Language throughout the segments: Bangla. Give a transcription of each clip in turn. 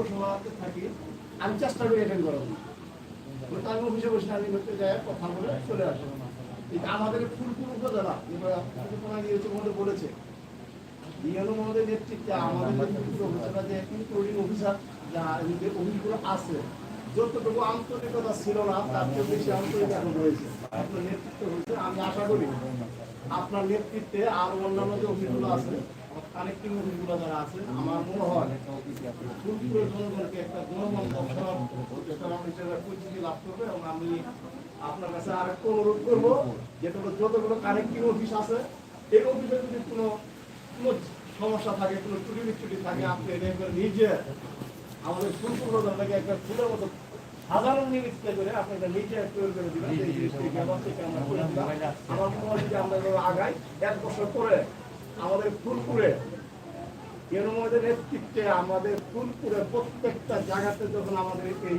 পৌরসভাতে থাকি, আমি চেষ্টা করি অ্যাটেন্ড জন্য। কিন্তু আমি অফিসে বসে আমি হচ্ছে যায় কথা বলে চলে আসি। কিন্তু আমাদের ফুলপুর উপজেলা ইয়ে মধ্যে বলেছে মহোদয়ের নেতৃত্বে আমাদের উপজেলা যে ইনক্লুডিং অফিসার যা যে অফিসগুলো আছে, যতটুকু আন্তরিকতা ছিল না, তার চেয়ে বেশি আন্তরিকতা এখন আপনার নেতৃত্ব হয়েছে আমি আশা করি। আপনার নেতৃত্বে আর অন্যান্য যে অফিসগুলো আছে কানেক্টিং যারা আছে, আমার লাভ এবং আমি আপনার কাছে আরেকটা অনুরোধ করব যতগুলো কানেক্টিং অফিস আছে যদি কোনো কোনো সমস্যা থাকে, কোনো ত্রুটি বিচ্ছুটি থাকে, আপনি নিজে আমাদের ফুলপুর একটা ফুলের মতো হাজারো মিনিট করে আপনি নিজে তৈরি করে দিবেন আমরা করে দিলাম। আমার মনে হয় যে আমরা আগাই এক বছর পরে আমাদের ফুলপুরে এরমদের নেতৃত্বে আমাদের ফুলপুরে প্রত্যেকটা জায়গাতে যখন আমাদের এই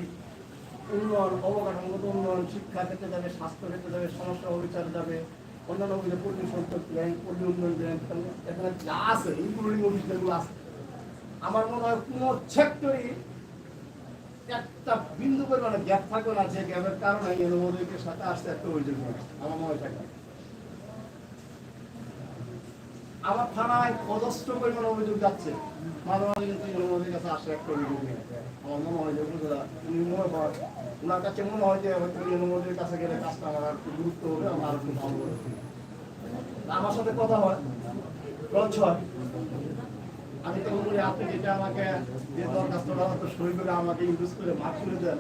উন্নয়ন অবকাঠামোগত উন্নয়ন শিক্ষা ক্ষেত্রে যাবে স্বাস্থ্য ক্ষেত্রে যাবে সমস্যা অবিচার যাবে অন্যান্য অফিসে পল্লী সম্পদ ব্যাংক পল্লী উন্নয়ন ব্যাংক এখানে যা আছে ইনক্লুডিং অফিস যেগুলো আছে। আমার মনে হয় কোনো সেক্টরই একটা বিন্দু পরিমাণে গ্যাপ থাকবে না, যে গ্যাপের কারণে মধ্যে সাথে আসতে একটা অভিযোগ হবে। আমার মনে থাকে আমার থানায় অজস্র পরিমাণ অভিযোগ যাচ্ছে আমার ওনার কাছে মনে হয় যে হয়তো ইউনিভার্সিটির কাছে গেলে কাজটা আমার গুরুত্ব হবে, আমার সাথে কথা হয়। রঞ্চ হয়। আমি তখন বলি, আপনি যেটা আমাকে যে দরখাস্তটা সই করে আমাকে ইউজ করে করে দেন,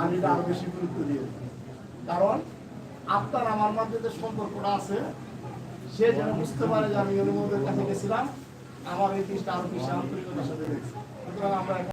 আমি এটা আরও বেশি গুরুত্ব দিয়ে কারণ আপনার আমার মধ্যে যে সম্পর্কটা আছে, সে যেন বুঝতে পারে যে আমি অনুমোদের কাছে গেছিলাম, আমার এই জিনিসটা আরও বেশি আন্তরিকতার সাথে দেখছি। সুতরাং আমরা